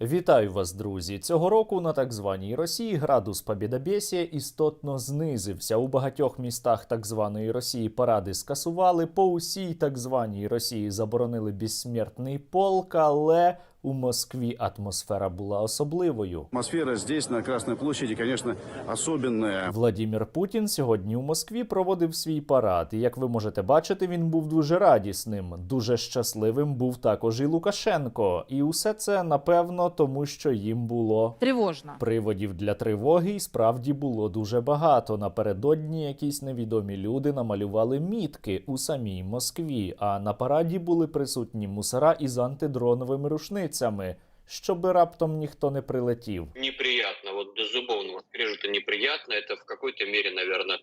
Вітаю вас, друзі! Цього року на так званій Росії градус побєдобєсія істотно знизився. У багатьох містах так званої Росії паради скасували. По усій так званій Росії заборонили безсмертний полк, але у Москві атмосфера була особливою. Атмосфера здесь, на Красной площади, конечно, особенная. Владімір Путін сьогодні у Москві проводив свій парад. І як ви можете бачити, він був дуже радісним. Дуже щасливим був також і Лукашенко. І усе це напевно тому, що їм було Тревожно. Приводів для тривоги і справді було дуже багато. Напередодні якісь невідомі люди намалювали мітки у самій Москві, а на параді були присутні мусора із антидроновими рушницями, щоби раптом ніхто не прилетів. неприятно, от безумовно, зубовного скрежета неприятно, це в какой-то мірі, наверное,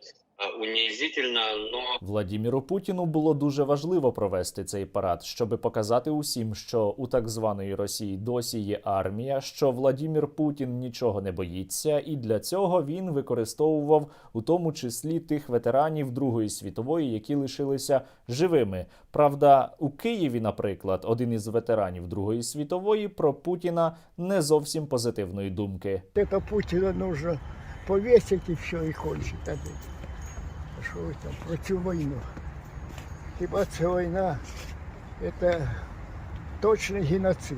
унизительно, но Владіміру Путіну було дуже важливо провести цей парад, щоби показати усім, що у так званої Росії досі є армія, що Владімір Путін нічого не боїться, і для цього він використовував у тому числі тих ветеранів Другої світової, які лишилися живими. Правда, у Києві, наприклад, один із ветеранів Другої світової про Путіна не зовсім позитивної думки. Это Путина нужно повесить и все, и кончить. Что вы там, про цю войну? Хіба ця війна – це точний геноцид.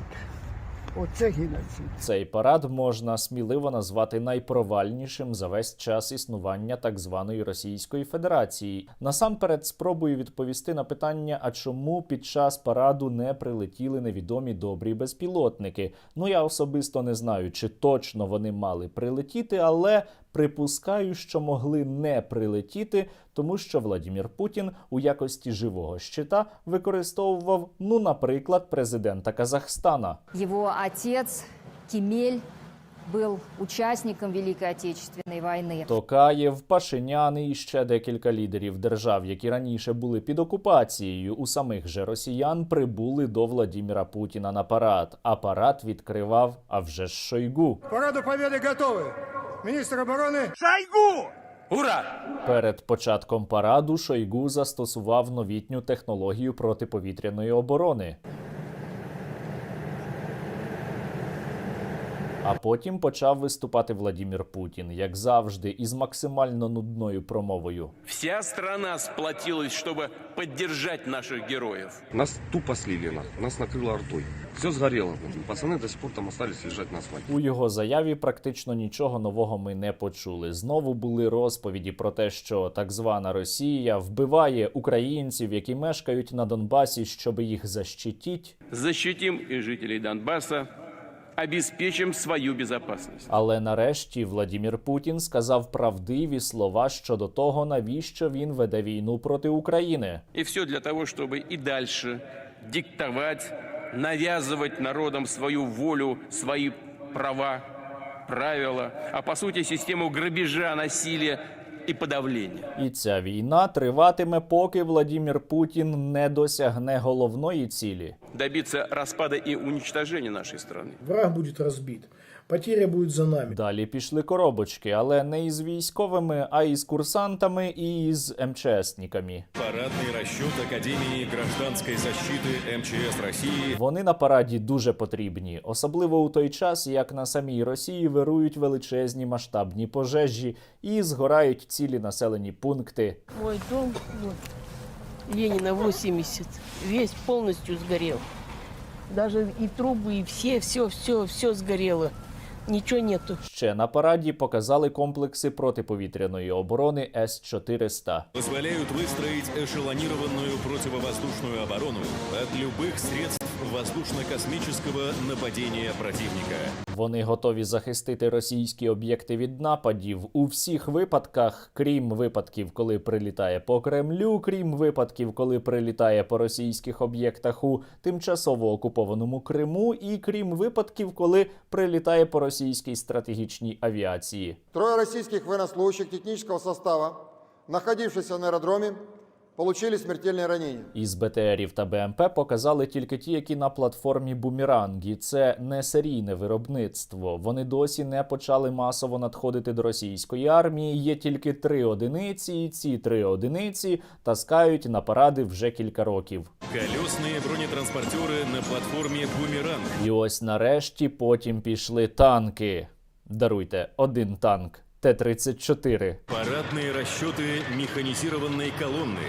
Оце геноцид. Цей парад можна сміливо назвати найпровальнішим за весь час існування так званої Російської Федерації. Насамперед спробую відповісти на питання, а чому під час параду не прилетіли невідомі добрі безпілотники. Ну я особисто не знаю, чи точно вони мали прилетіти, але припускаю, що могли не прилетіти, тому що Владімір Путін у якості живого щита використовував, ну, наприклад, президента Казахстана. Его отец Кемель был участником Великой Отечественной войны. Токаєв, Пашинян і ще декілька лідерів держав, які раніше були під окупацією у самих же росіян, прибули до Владіміра Путіна на парад. А парад відкривав а вже ж Шойгу. Параду Победы готовы. Министр обороны Перед початком параду Шойгу застосував новітню технологію протиповітряної оборони. А потім почав виступати Владімір Путін, як завжди, із максимально нудною промовою. Вся страна сплотилась, чтобы поддержать наших героев. Нас тупо слили, нахуй. нас накрыло ртой. Все сгорело. Пацаны до сих пор там остались лежать на асфальте. У його заяві практично нічого нового ми не почули. Знову були розповіді про те, що так звана Росія вбиває українців, які мешкають на Донбасі, щоб їх защитіть. Защитим и жителей Донбасса, обеспечим свою безопасность. Але нарешті Владімір Путін сказав правдиві слова щодо того, навіщо він веде війну проти України. И все для того, чтобы и дальше диктовать, навязывать народам свою волю, свои права, правила, а по сути систему грабежа, насилия и подавления. І ця війна триватиме, поки Владімір Путін не досягне головної цілі. Добиться распада и уничтожения нашей страны. враг будет разбит. Потеря будет за нами. Далі пішли коробочки, але не із військовими, а із курсантами і із МЧСниками. Парадный расчет Академии гражданской защиты МЧС России Вони на параді дуже потрібні, особливо у той час, як на самій Росії вирують величезні масштабні пожежі і згорають цілі населені пункти. Мой дом, вот, Ленина 80, весь полностью сгорел. Даже и трубы, и все, все, все, все сгорело. Ничего нету. Ще на параді показали комплекси протиповітряної оборони С-400. позволяют выстроить эшелонированную противовоздушную оборону от любых средств воздушно-космического нападения противника. Вони готові захистити російські об'єкти від нападів у всіх випадках, крім випадків, коли прилітає по Кремлю, крім випадків, коли прилітає по російських об'єктах у тимчасово окупованому Криму, і крім випадків, коли прилітає по російській стратегічній авіації. Трое российских военнослужащих технического состава, находившихся на аэродроме, получили смертельные ранения. Із БТРів та БМП показали тільки ті, які на платформі Бумерангі. Це не серійне виробництво. Вони досі не почали масово надходити до російської армії. Є тільки три одиниці, і ці три одиниці таскають на паради вже кілька років. Колесные бронетранспортеры на платформе «Бумеранг». І ось нарешті потім пішли танки. Даруйте, один танк. Т-34. Парадные расчеты механизированной колонны.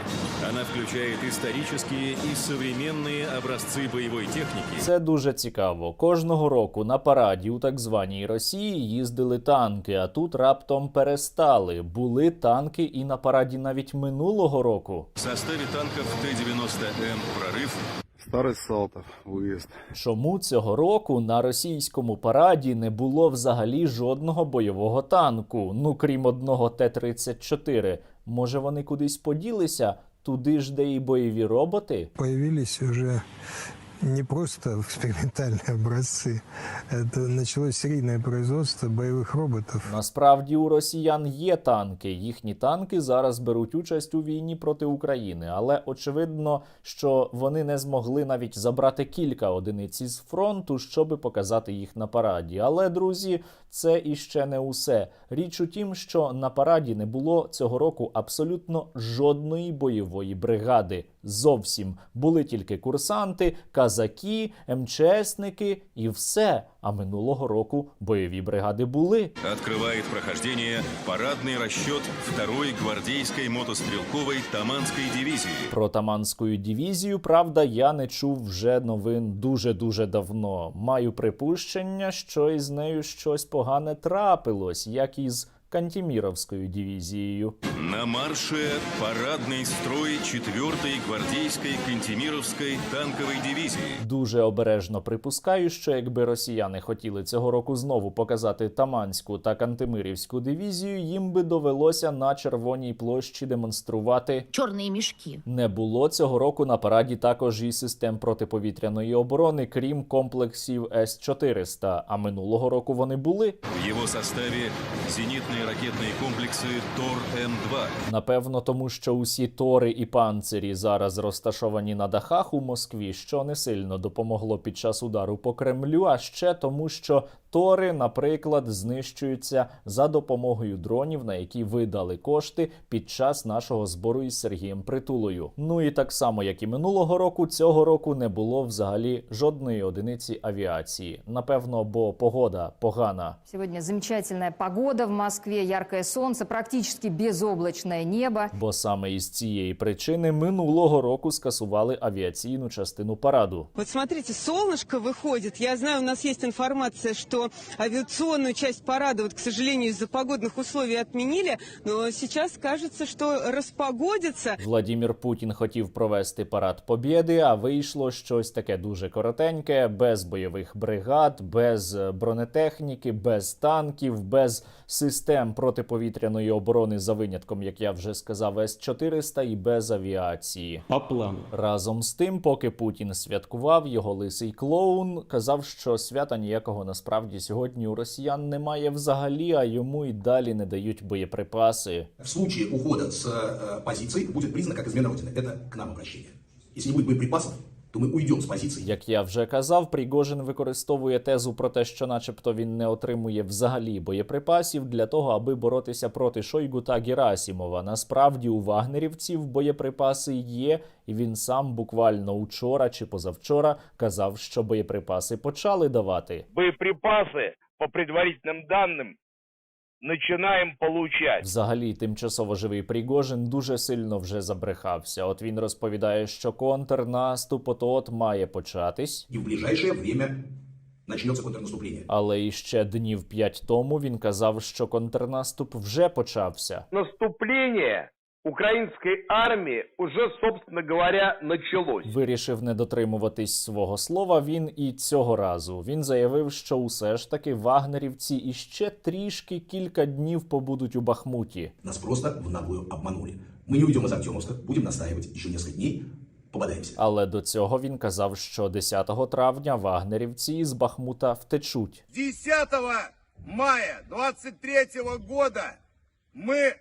Она включает исторические и современные образцы боевой техники. Це дуже цікаво. Кожного року на параді у так званій Росії їздили танки, а тут раптом перестали. Були танки і на параді навіть минулого року. В составе танков Т-90М «Прорыв» Старый Салтов, виїзд. Чому цього року на російському параді не було взагалі жодного бойового танку? Ну крім одного Т-34. Може вони кудись поділися? Туди ж, де і бойові роботи? Появились уже не просто экспериментальные образцы, это началось серийное производство боевых роботов. Насправді у росіян є танки. Їхні танки зараз беруть участь у війні проти України, але очевидно, що вони не змогли навіть забрати кілька одиниць із фронту, щоби показати їх на параді. Але друзі, це іще не усе. Річ у тім, що на параді не було цього року абсолютно жодної бойової бригади. Зовсім були тільки курсанти, казаки, МЧСники і все. А минулого року бойові бригади були. открывает прохождение парадный расчет 2-й гвардейской мотострелковой Таманской дивизии. Про Таманську дивізію, правда, я не чув вже новин дуже дуже давно. Маю припущення, що із нею щось погане трапилось, як із Кантіміровською дивізією. На марше парадный строй 4-й гвардейской Кантемировской танковой дивизии. Дуже обережно припускаю, що якби росіяни хотіли цього року знову показати Таманську та Кантемирівську дивізію, їм би довелося на червоній площі демонструвати черные мешки. Не було цього року на параді також і систем протиповітряної оборони, крім комплексів С-400, а минулого року вони були. В его составе зенитные ракетные комплексы ТОР-М2, Напевно, тому що усі тори і панцирі зараз розташовані на дахах у Москві, що не сильно допомогло під час удару по Кремлю, а ще тому, що тори, наприклад, знищуються за допомогою дронів, на які видали кошти під час нашого збору із Сергієм Притулою. Ну і так само, як і минулого року, цього року не було взагалі жодної одиниці авіації. Напевно, бо погода погана. Сегодня замечательная погода в Москве, яркое солнце, практически безоблачное небо. Бо саме із цієї причини минулого року скасували авіаційну частину параду. Вот смотрите, солнышко выходит. Я знаю, у нас есть информация, что авиационную часть парада, вот, к сожалению, из-за погодных условий отменили, но сейчас кажется, что распогодится. Владімір Путін хотів провести парад Побєди, а вийшло щось таке дуже коротеньке, без бойових бригад, без е, бронетехніки, без танків, без систем протиповітряної оборони за винятком, як я вже сказав, С-400 і без авіації. По плану. Разом з тим, поки Путін святкував, його лисий клоун казав, що свята ніякого насправді сьогодні у росіян немає взагалі, а йому й далі не дають боєприпаси. В случае ухода с э, позиций будет признано как измена Родины. Это к нам обращение. Если не будет боеприпасов, то мы уйдем с позиций. Як я вже казав, Пригожин використовує тезу про те, що, начебто, він не отримує взагалі боєприпасів для того, аби боротися проти Шойгу та Герасімова. Насправді у вагнерівців боєприпаси є, і він сам буквально учора чи позавчора казав, що боєприпаси почали давати. Боеприпасы, по предварительным данным, начинаем получать. Взагалі, тимчасово живий Пригожин дуже сильно вже забрехався. От він розповідає, що контрнаступ от має початись. і в ближайшее время почнеться контрнаступлення. Але іще днів п'ять тому він казав, що контрнаступ вже почався. Наступление украинской армии уже, собственно говоря, началось. Вирішив не дотримуватись свого слова. Він і цього разу він заявив, що усе ж таки вагнерівці іще трішки кілька днів побудуть у Бахмуті. Нас просто в наглую обманули. Мы не уйдем из Артемовска, будем настаивать еще несколько дней, попадаемся. Але до цього він казав, що 10 травня вагнерівці з Бахмута втечуть. 10 мая 23 года мы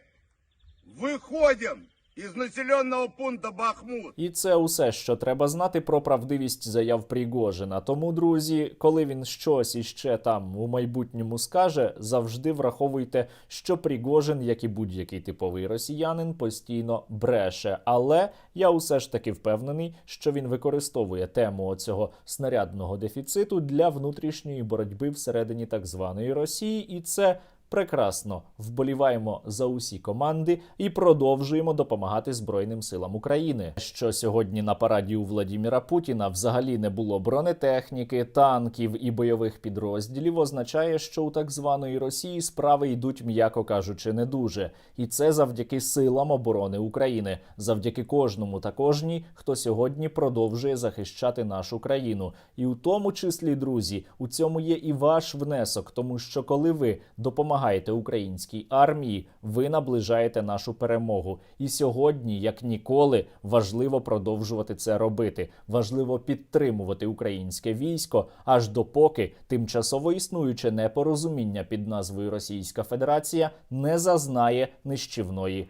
выходим из населенного пункта Бахмут. І це усе, що треба знати про правдивість заяв Пригожина. Тому, друзі, коли він щось іще там у майбутньому скаже, завжди враховуйте, що Пригожин, як і будь-який типовий росіянин, постійно бреше. Але я усе ж таки впевнений, що він використовує тему оцього снарядного дефіциту для внутрішньої боротьби всередині так званої Росії, і це. Прекрасно вболіваємо за усі команди і продовжуємо допомагати Збройним силам України. Що сьогодні на параді у Владіміра Путіна взагалі не було бронетехніки, танків і бойових підрозділів, означає, що у так званої Росії справи йдуть, м'яко кажучи, не дуже. І це завдяки силам оборони України, завдяки кожному та кожній, хто сьогодні продовжує захищати нашу країну. І у тому числі, друзі, у цьому є і ваш внесок, тому що коли ви допомагаєте українській армії, ви наближаєте нашу перемогу. І сьогодні, як ніколи, важливо продовжувати це робити. Важливо підтримувати українське військо, аж допоки тимчасово існуюче непорозуміння під назвою Російська Федерація не зазнає нищівної